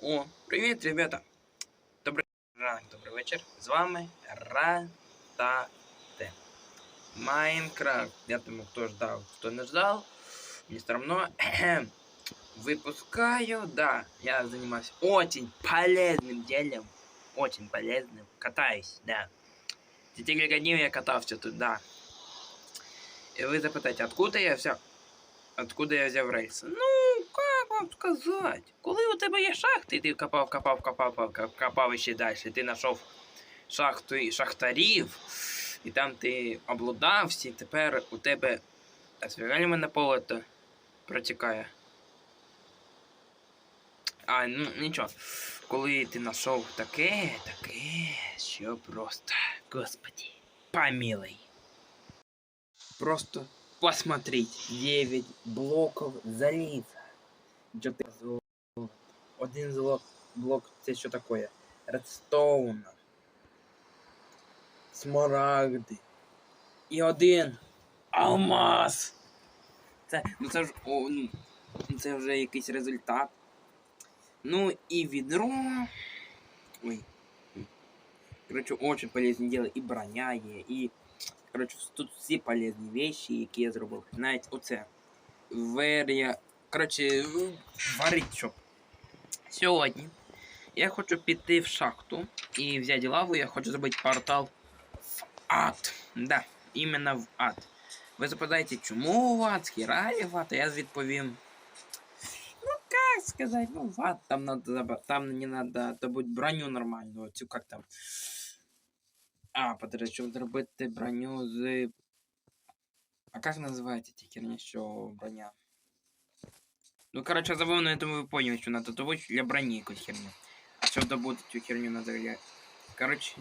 О, привіт, ребята! Добрий ранок, добрий вечір. Вами Ратате. Майнкрафт. Я думаю, хто ждав, хто не ждав. Не все равно Выпускаю, да, я занимаюсь очень полезным делом. Очень полезным. Катаюсь, да. Четыре дней я катался тут, да. И вы запитаете, откуда я взяв? Откуда я взяв рейси? Ну, как вам сказать? Коли у тебе є шахти, ти копав, копав, копав, копав, копав ще далі. Ти знайшов шахту і шахтарів, і там ти облудався, і тепер у тебе. А реально мене поле то протікає. А, ну нічого. Коли ти знайшов таке, таке, що просто. Господи, помилуй. Просто посмотреть. 9 блоков заліза. 4 золота. Один золот блок це що таке? Редстоуна. Смарагди. І один алмаз. Це, ну це ж, о, ну, це вже якийсь результат. Ну и ведро. Ой. Короче, очень полезное дело. І броня є, і. Короче, тут всі полезні вещи, які я зробив. Навіть оце. Верія. Короче, варить щоб. Сьогодні я хочу піти в шахту і взяти лаву. Я хочу зробити портал в ад. Да, іменно в ад. Ви запитаєте, чому в ад? Скірає в ад? Я відповім. как сказать, ну ват, там надо, забра- там не надо добыть броню нормальную, цю как там. А, подожди, щоб зробити броню з... А как називається ті херня, що броня? Ну, короче, забавно, я думаю, ви поняли, що надо добути для броні якусь херню. А щоб добути цю херню надо для... Короче...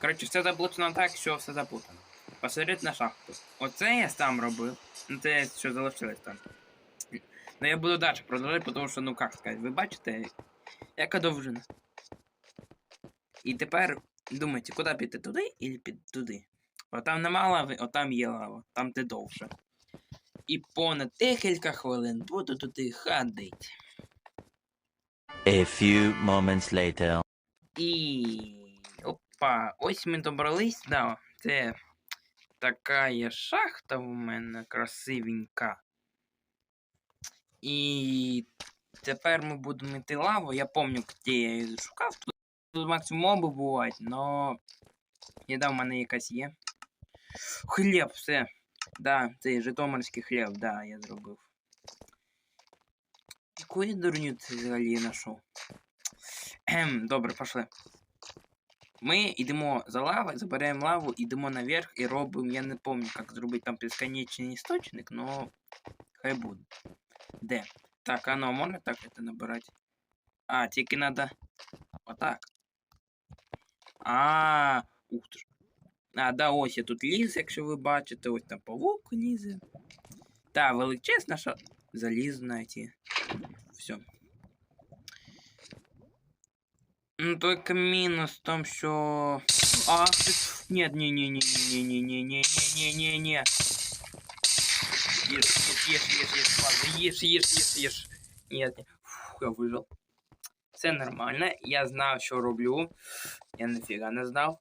Короче, все заплутано так, що все заплутано. Посмотреть на шахту. Оце я сам робив. Ну, це що залишилось там. Ну я буду далі продовжувати, тому що, ну як сказати, ви бачите, яка довжина. І тепер думайте, куди піти туди і піти туди. Отам нема лави, отам є лава, там де довше. І понад декілька хвилин буду туди ходити. A few moments later. І. Опа, ось ми добрались, да, це така є шахта у мене красивенька. І тепер ми будемо йти лаву. Я пам'ятаю, де я її шукав. Тут, тут максимум моби бувають, но їда в мене якась є. Хліб, все. Да, цей житомирський хліб, да, я зробив. Яку я дурню це взагалі знайшов? Ем, добре, пошли. Ми йдемо за лавою, забираємо лаву, йдемо наверх і робимо, я не пам'ятаю, як зробити там безконечний істочник, но хай буде. Де? Так, оно можна так это набирати? А, тільки надо. Отак. А, ух ти ж. А, да, ось я тут ліз, якщо ви бачите, ось там павук лізе. Та, величезна ша... Залізна ті. Все. Ну, только мінус в том, що... А, ты- нет, не, Ешь, ешь, ешь, ешь, ешь, ладно, ешь, ешь, ешь, ешь. Нет, не. Фух, я вижив. Все нормально. Я знав, що роблю. Я ніфіга не знав.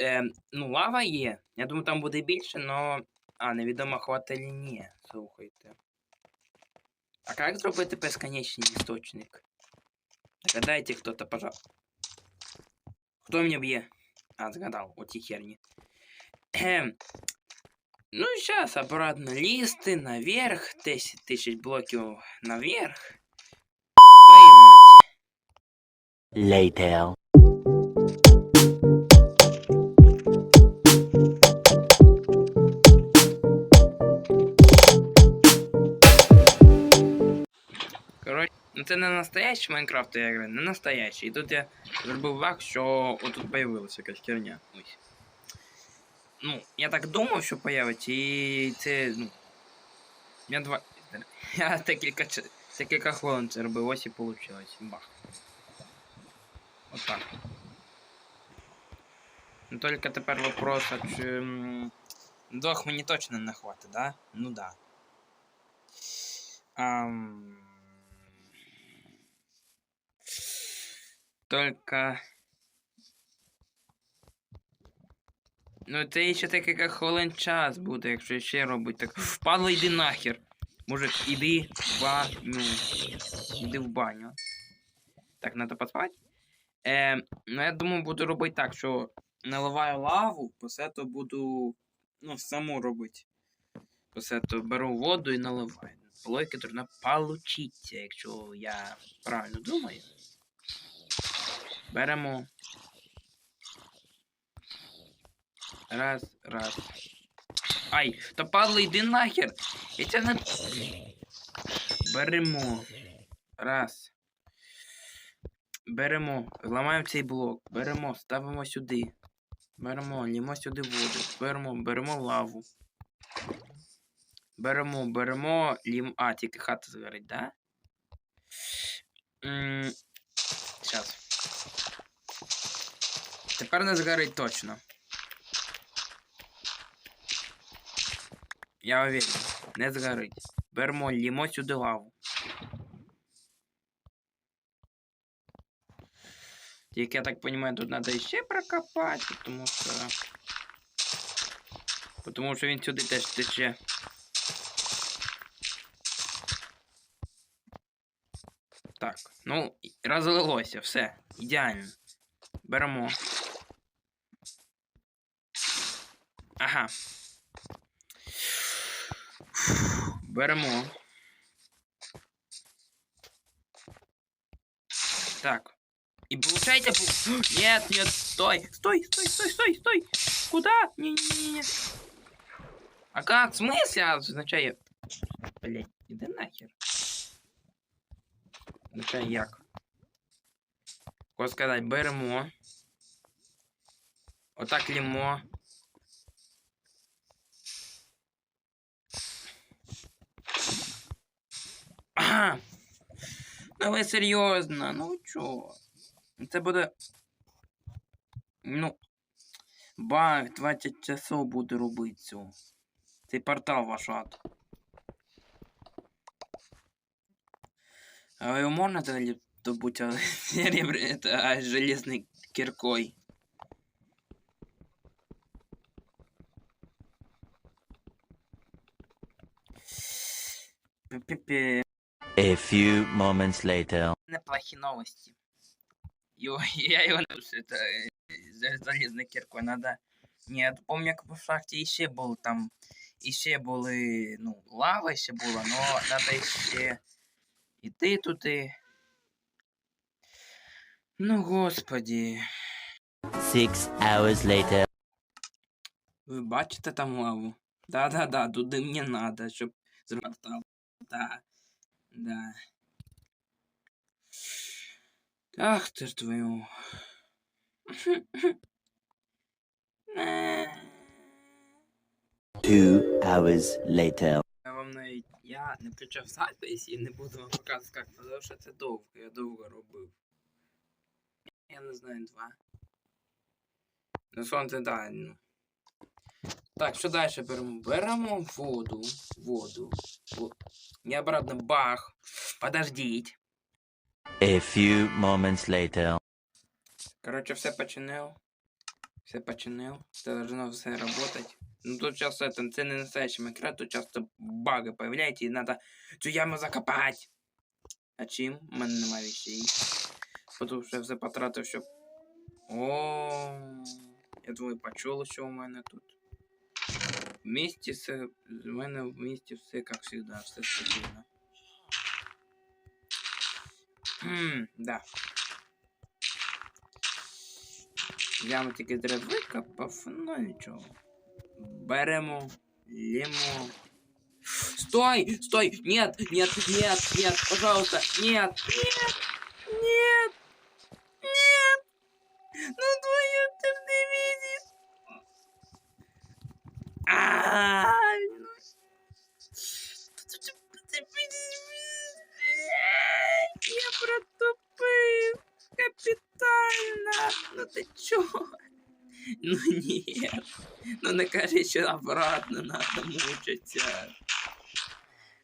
Е, ну, лава є. Я думаю, там буде більше, но. А, невідомо хватить чи ні. Слухайте. А як зробити безконечний істочник? Догадайте хто-то, пожалуйста. Хто мене б'є? А, згадав, оті херні. Ну, сейчас обратно листы наверх, 10 тысяч блоків наверх. Later. Коротше, ну це не настоящий Майнкрафт, я говорю, не настоящий. І тут я зробив баг, що отут появилася якась херня. Ось. Ну, я так думав, що появиться, і це, ну. Я два. Я декілька ч- Це кілька хвилин це робив, ось і вийшло. Бах. Отак. Ну тільки тепер вопрос, а чи... м, Двох мені точно не хватить, да? Ну да. Ам... Только... Ну це ще таке хвилин час буде, якщо ще робить так. Падла, йди нахер. Мужик, іди в баню. Іди в баню. Так, надо поспати. Е, ну я думаю, буду робити так, що наливаю лаву, після то буду ну, саму робити. Після то беру воду і наливаю. Плойка должна получиться, якщо я правильно думаю. Беремо. Раз, раз. Ай, та падла, йди нахер. Я тебе не. Беремо. Раз. Беремо. Ламаємо цей блок. Беремо, ставимо сюди. Беремо, лімо сюди воду. Беремо, беремо лаву. Беремо, беремо лім. А, тільки хата згорить, да? М, Щас. Тепер не згорить точно. Я уверен, не згорить. Беремо, лімо сюди лаву. Тільки я так понимаю, тут надо ще прокопати, тому що. Тому що він сюди теж тече. Так, ну, розлилося, все, ідеально. Беремо. Ага. Беремо. Так. И получайте... пу- Нет, нет, стой, стой, стой, стой, стой, стой. Куда? Не-не-не. А как? В смысле? А, означає... Блять, іди нахер. Означає як? Кого сказати, беремо. Отак лімо. Ну ви серйозно, ну чого? Це буде. Ну. Баг 20 часов буде робити цю. Цей портал ваш ад. А його можна взагалі добути а, серебр- это, A few moments later. неплохие новости. Его, я его напишу, это э, за- залезной киркой надо. Нет, помню, як по шахті ще було там. Іще були, ну, лава ще була, но надо ще іти туди. Ну, господі. Six hours later. Ви бачите там лаву? Да-да-да, туди мені надо, щоб зробити там. Да. Да. Ах ти ж твою. Two hours later. Я вам навіть я не включав запис і не буду вам показувати, як, тому що це довго, я довго робив. Я не знаю, два. Ну, сонце, да, ну. Так, що далі беремо? Беремо воду. Воду. Во... Не обратно бах. Подождіть. A few moments later. Короче, все починив. Все починив. Це должно все работать. Ну тут часто это, це не настоящий Майнкрафт, тут часто баги появляються і надо цю яму закопати. А чим? У мене немає вещей. Тому що я все потратив, щоб. О, я думаю, почули, що у мене тут. В місті все. У мене в місті все, як завжди, все стабільно. Хм, да. Я тільки зараз викопав, ну нічого. Беремо, лімо. Стой! Стой! Нет! Нет! Нет! Нет! Пожалуйста! Нет! Нет! Нет! Нет! Ну ні. Ну не кажи, що обратно надо мучитися.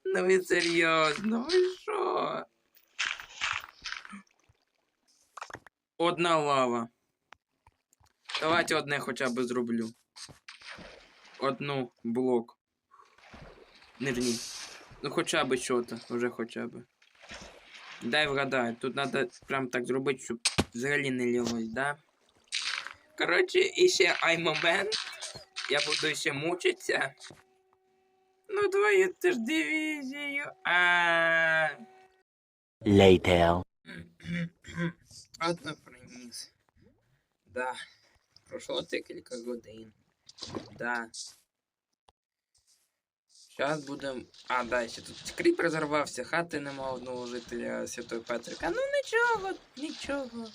Ну ви серйозно, ви що? Одна лава. Давайте одне хоча б зроблю. Одну блок. Нижній. Ну хоча б що-то, вже хоча б. Дай вгадаю, тут треба прям так зробити, щоб взагалі не лілось, да? Коротше, іще ай момент. Я буду ще мучитися. Ну, твою ти ж дивізію. А. Later. Одно приніс. Да. Пройшло декілька годин. Да. Зараз будем. А, да, ще тут скріп розірвався, хати нема одного жителя Святої Петрика. Ну нічого, нічого.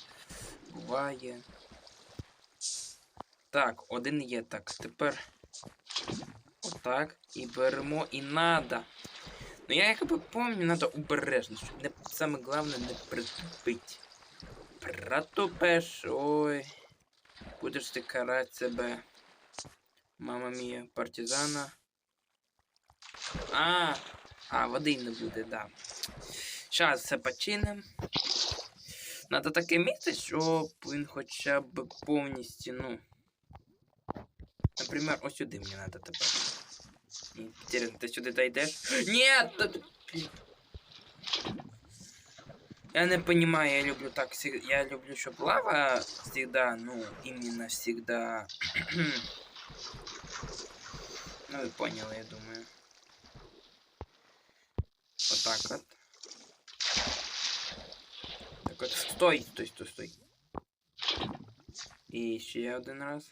Буває. Так, один є так. Тепер. Отак. І беремо і надо. Ну я якби помню, надо обережно, щоб не саме головне не притупить. Протупеш, ой. Будеш ти карати себе. Мама мія, партизана. А, а, води не буде, да. Зараз все починимо. Надо таке місце, щоб він хоча б повністю, ну. Наприклад, ось сюди мені надо тепер. Дойдешь? Нет! да ты- блин. Я не понимаю, я люблю так. Я люблю, чтобы лава всегда, ну, именно всегда. ну, вы поняли, я думаю. Вот так вот. Так вот, стой, стой, стой, стой. И еще один раз.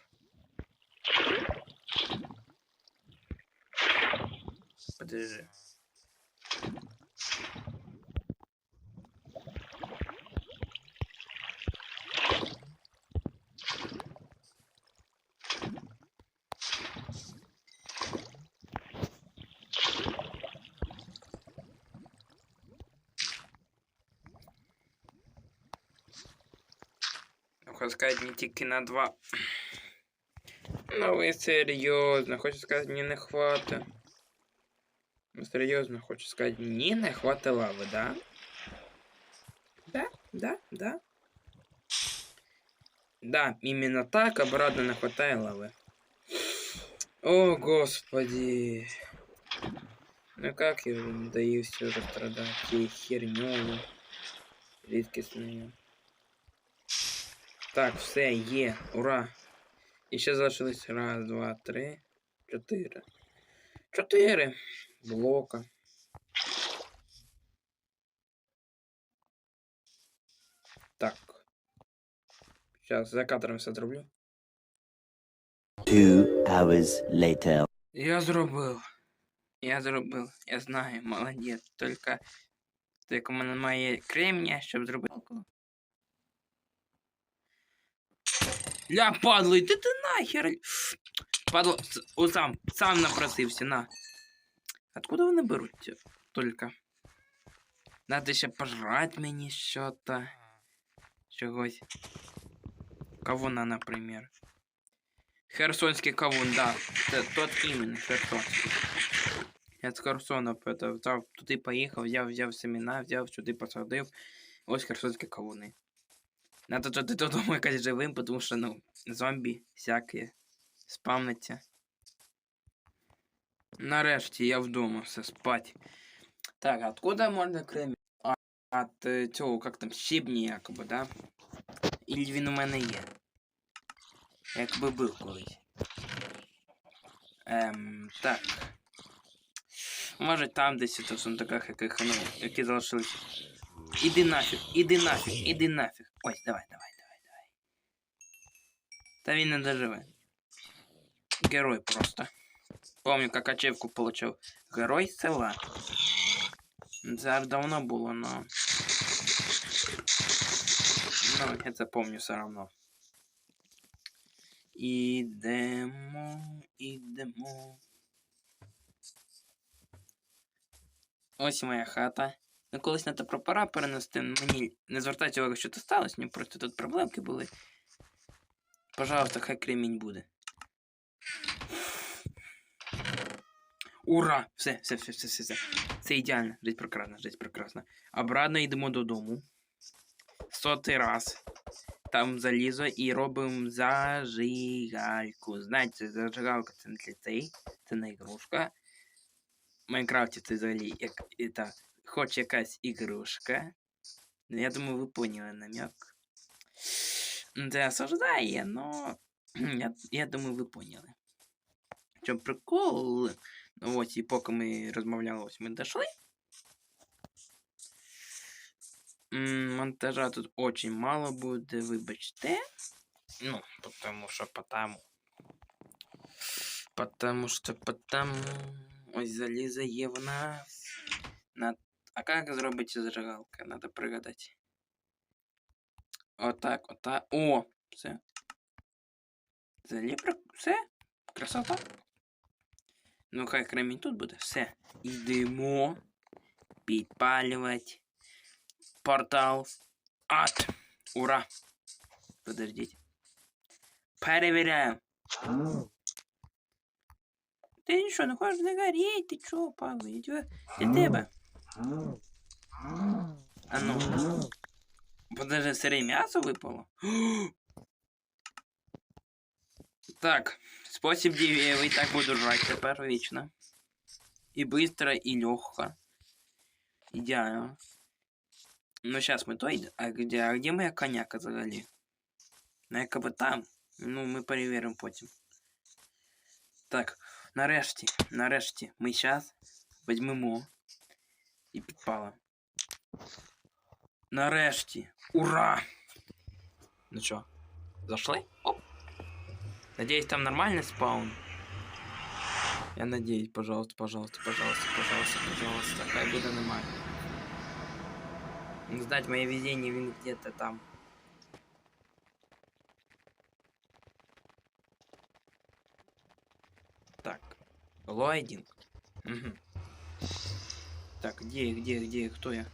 Подожди. Хочу сказать, не тільки на два. Ну ви серйозно, хочу сказати, мені не хватить Ну, серьезно, хочу сказать, мне не хватит лавы, да? Да, да, да. Да, именно так обратно не хватает лавы. О, господи. Ну как я уже не даю все это страдать, и херню рідкісною. Так, все, є, ура. І ще залишилось раз, два, три, чотири. Чотири блока. Так. Сейчас за кадром все зроблю. Two hours later. Я зробив. Я зробив. Я знаю, молодець. Тільки тільки в мене немає кремня, щоб зробити. Ля, падло, іди ти нахер. Падло, с- о, сам, сам напросився, на. Откуда вони беруть тільки? Надо ще пожрать мені що-то. Чогось. Кавуна, например. Херсонский кавун, да. Це тот іменно Херсонський. Я з Херсона это, взяв, туди поїхав, взяв, взяв семена, взяв, сюди посадив. Ось херсонські кавуни. Надо туди додому якось живим, тому що, ну, зомбі всякі спавняться. Нарешті я вдома, все, спать. Так, а откуда можна кремінь? А, от е, цього, як там, щебні, якоби, да? Іль він у мене є. Якби був колись. Ем, так. Може там десь у сундуках яких, ну, які залишилися. Іди нафіг, іди нафіг, іди нафіг. Ой, давай, давай, давай, давай. Та він не доживе. Герой просто. Помню, как ачивку получил. Герой села. Це давно було, но... Ну, я це помню все равно. Ідемо, ідемо. Ось моя хата. Ну, колись на те прапора перенести, мені не звертайте увагу, що тут сталося, мені просто тут проблемки були. Пожалуйста, хай кремінь буде. Ура! Все, все, все, все, все, все. Це ідеально. Жить прекрасно, жить прекрасно. Обратно йдемо додому. Сотий раз. Там залізо і робимо зажигальку. Знаєте, зажигалка це не для цей, це не ігрушка. В Майнкрафті це взагалі як это, хоч якась ігрушка. Ну, Я думаю, ви поняли намек. Це осуждає, но я, я думаю, ви поняли. В чому прикол? Ну ось, і поки ми розмовляли, ось ми дошли. М, Монтажа тут очень мало буде, вибачте. Ну, потому що потому. Потому що потому. Ось залізо є в нас. На... А как зробити зажигалка? Надо пригадати. Отак, отак. О! Все. Взагалі при... Все. Красота. Ну, как, кроме тут буде. Все. Йдемо підпалювати портал. Ад! Ура! Подождите, проверяем. Ты ничего, ну хочешь нагореть? ты чё, Павел, я тебя... Я тебя... А ну... Подожди, сыре мясо выпало? Так, спосіб дієвий, так буду жрать тепер вічно. І быстро, і легко. Ідеально. Ну, сейчас мы то йдемо. А где, а где моя коняка взагалі? Ну, яка би там. Ну, ми перевіримо потім. Так, нарешті, нарешті, ми зараз візьмемо і підпалимо. Нарешті. Ура! Ну чё, зашли? Оп. Надеюсь, там нормальный спаун. Я надеюсь, пожалуйста, пожалуйста, пожалуйста, пожалуйста, пожалуйста. Хай буде нормально. Не знать, мое везение він где-то там. Так. Лойдинг. Угу. Так, где, где, где, кто я?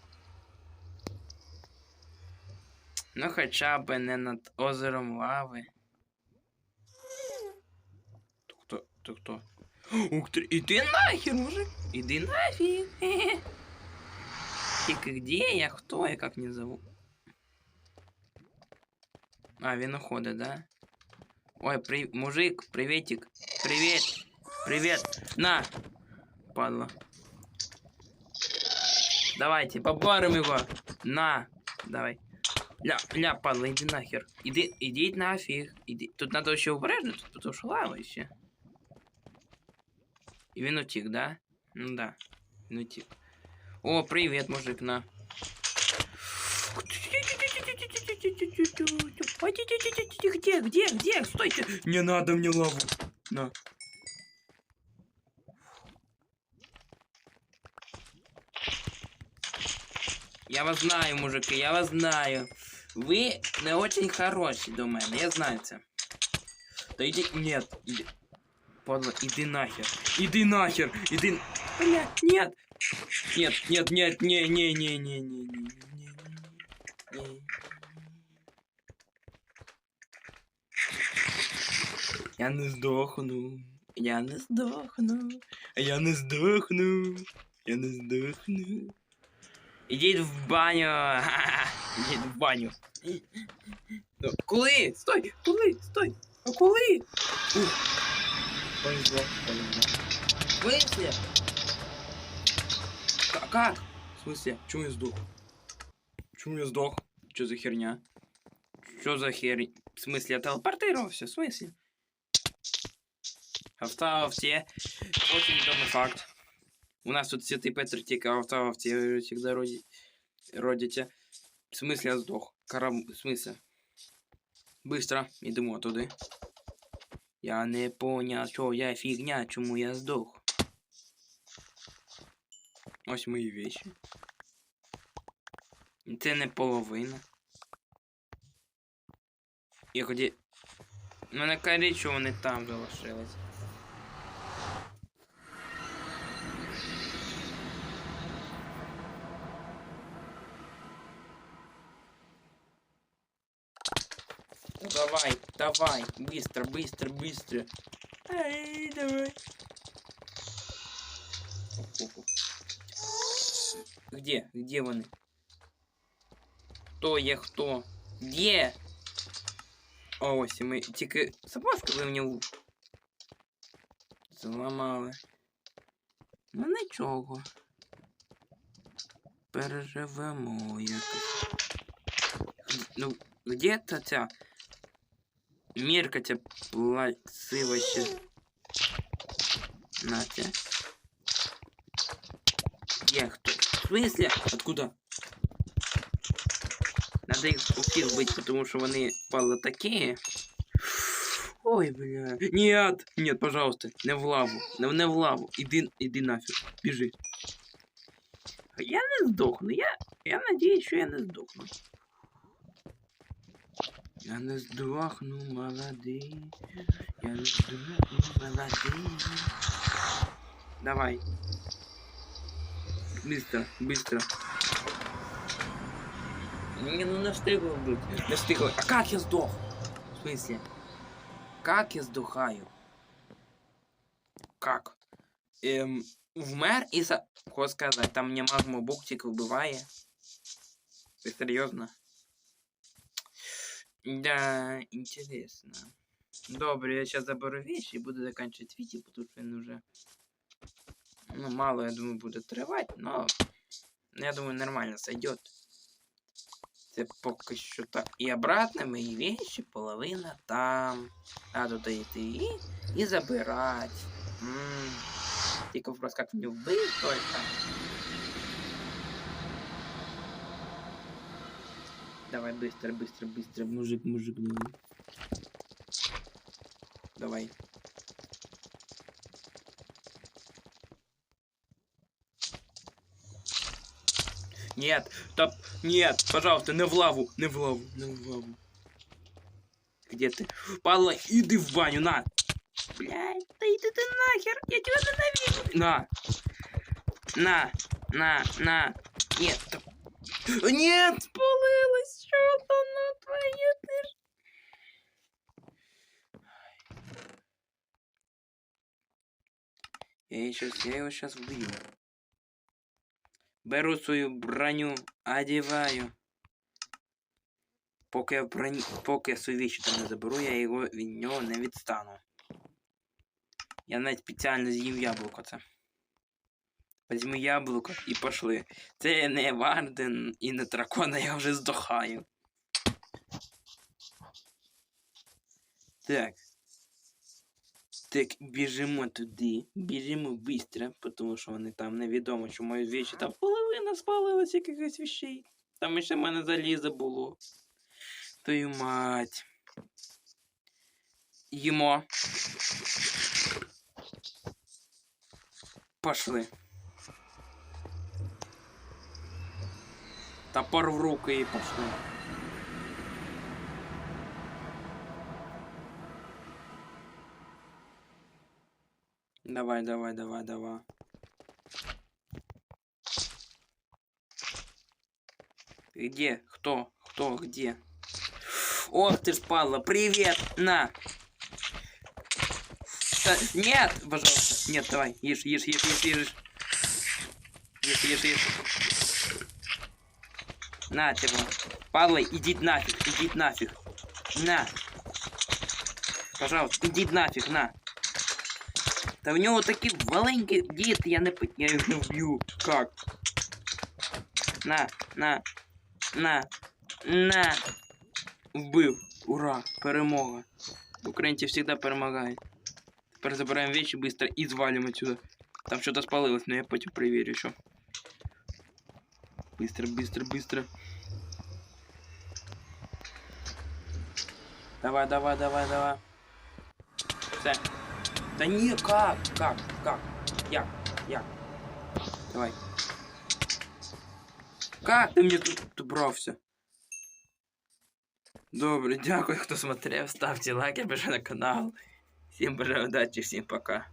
Ну, хоча б не над озером лави. То хто? То хто? Ух ти, іди нахер, мужик! Іди нафіг! Хе-хе. Тільки где я, хто я, как не зову? А, він уходить, да? Ой, при... мужик, приветик. Привет. Привет. На. Падла. Давайте, поборем его. На. Давай. Ля, ля, падла, иди нахер. Иди, иди нафиг. Иди. Тут надо еще обережно, тут потому что лава еще. И він утік, да? Ну да. Він утік. О, привет, мужик, на. Где, где, где? Стойте! Не надо мне лаву. На. Я вас знаю, мужики, я вас знаю. Ви не очень хороші до мене, я знаю це. Да иди, нет, иди. Падла, иди нахер. Иди нахер, иди. Бля, нет. Нет, нет, нет, не, не, не, не, не, не, не, не, не. Я не здохну. Я не здохну. Я не здохну. Я не здохну. Ідіть в баню. Ха-ха. Ідіть в баню. Ну, Коли? Стой! Коли? Стой! А коли? Повезло, повезло. В смысле? Как? В смысле? Чему я сдох? Чему я сдох? Что за херня? Что за херня? В смысле, я телепортировался? В смысле? Автоавте. Очень удобный факт. У нас тут Святый Петр тільки автоавте всегда роди... родите. В смысле я сдох? Карам... В смысле? Быстро, ідемо туди. Я не поняв, що я фігня, чому я здох. Ось мої вещи. Це не половина. Я ході. Ну кажіть, що вони там залишились. Давай. Давай, давай, быстро, быстро, быстро. Ай, давай. Оп-оп-оп. Где? Где вони? Хто є хто? Де? О, ось і ми тільки собачку ви мені у- зламали. Ну нічого. Переживемо якось. Ну, где-то ця мірка ця плаксива ще. Натя. Где кто? В смысле? Откуда? Надо их у всех быть, потому что они пало такие. Ой, бля. Нет! Нет, пожалуйста, не в лаву. Не, не в лаву. Иди, иди нафиг. Біжи. Я не здохну. Я, я надіюсь, що я не здохну. Я не здохну, молодий. Я не здохну, молодий. Давай. Быстро, быстро. Не, ну не встигло быть. Не встигло. А как я сдох? В смысле? Как я сдохаю? Как? Ем, вмер і за... Що сказати, там мені магма буктик вбиває. Ти серйозно? Да, интересно. Добре, я сейчас заберу вещи и буду заканчивать видео, потому что он уже... Ну, мало, я думаю, будет тривати, но... Я думаю, нормально сойдет. Це поки що так. І обратно мої вещи, половина там. А тут йти і, забирать. М. Тільки вопрос, как мне вбить только. Давай быстро, быстро, быстро, мужик, мужик, давай. Давай. Нет, топ, нет, пожалуйста, не в лаву, не в лаву, не в лаву. Где ты? Падла, иди в баню, на. Блядь, да иди ты нахер, я тебя ненавижу. На. На, на, на. Нет, да нет, спалилось на твоє ти ж. Я щас, я його сейчас вбью. Беру свою броню, одеваю. Поки я броню, поки вещи там не заберу, я його від нього не відстану. Я навіть спеціально з'їв яблуко це. Візьму яблуко і пошли. Це не Варден і не дракона, я вже здохаю. Так. Так, біжимо туди. Біжимо швидко, тому що вони там невідомо, що мої вещи. Там половина спалилась якихось вещей. Там ще в мене залізо було. Твою мать. Їмо. Пошли. Топор в руки и пошли. Давай, давай, давай, давай. Где? Кто? Кто? Где? Ох ты ж падла, привет! На! Та- Нет! Пожалуйста. Нет, давай, ешь, ешь, ешь, ешь, ешь. Ешь, ешь, ешь. На тебе. Падла, иди нафиг, иди нафиг. На. Пожалуйста, иди нафиг, на. Та в нього такі маленькі діти, я не пи- я їх не вб'ю. Как? На, на, на, на. Вбив. Ура, перемога. Українці завжди перемагають. Тепер забираємо вещи быстро и звалим отсюда. Там что-то спалилось, но я потім проверю еще. Быстро, быстро, быстро. Давай, давай, давай, давай. Все. Да не, как? Как? Как? Як? Як? Давай. Как ти мені тут добрався? Добре, дякую, хто смотрев. Ставте лайки, пиши на канал. Всім бажаю удачі, всім пока.